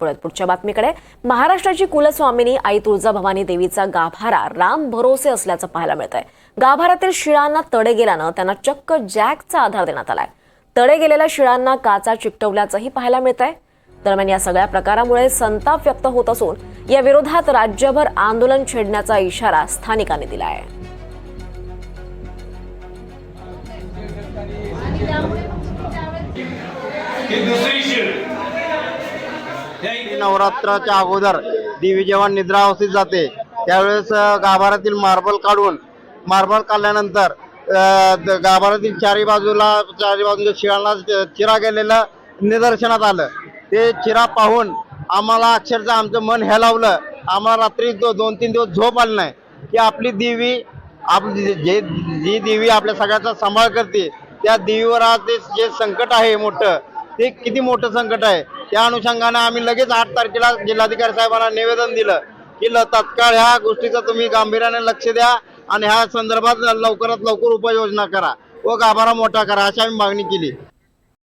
पुढे पुढच्या बातमीकडे महाराष्ट्राची कुलस्वामिनी आई तुळजाभवानी देवीचा गाभारा राम भरोसे असल्याचं पाहायला मिळतंय. गाभारातील शिळांना तडे गेल्यानं त्यांना चक्क जॅकचा आधार देण्यात आलाय. तडे गेलेल्या शिळांना काचा चिकटवल्याचंही पाहायला मिळतंय. दरम्यान या सगळ्या प्रकारामुळे संताप व्यक्त होत असून या विरोधात राज्यभर आंदोलन छेडण्याचा इशारा स्थानिकांनी दिला आहे दुसरी नवरात्राच्या अगोदर देवी जेव्हा निद्रावस्थेत जाते त्यावेळेस गाभाऱ्यातील मार्बल काढून मार्बल काढल्यानंतर द- गाभाऱ्यातील चारी बाजूला चारी बाजूच्या शिळांना चिरा गेलेलं निदर्शनात आलं. ते चिरा पाहून आम्हाला अक्षरशः आमचं मन हेलावलं. आम्हाला रात्री दो दोन तीन दिवस झोप आली नाही की आपली देवी आप जे जी देवी आपल्या सगळ्याचा सांभाळ करते त्या देवीवर आज ते जे संकट आहे मोठं ते किती मोठं संकट आहे? त्या अनुषंगाने आम्ही लगेच आठ तारखेला जिल्हाधिकारी साहेबांना निवेदन दिलं की ल- तत्काळ ह्या गोष्टीचं तुम्ही गांभीर्याने लक्ष द्या आणि ह्या संदर्भात लवकरात लवकर उपाययोजना करा. व गाभारा मोठा करा अशी आम्ही मागणी केली.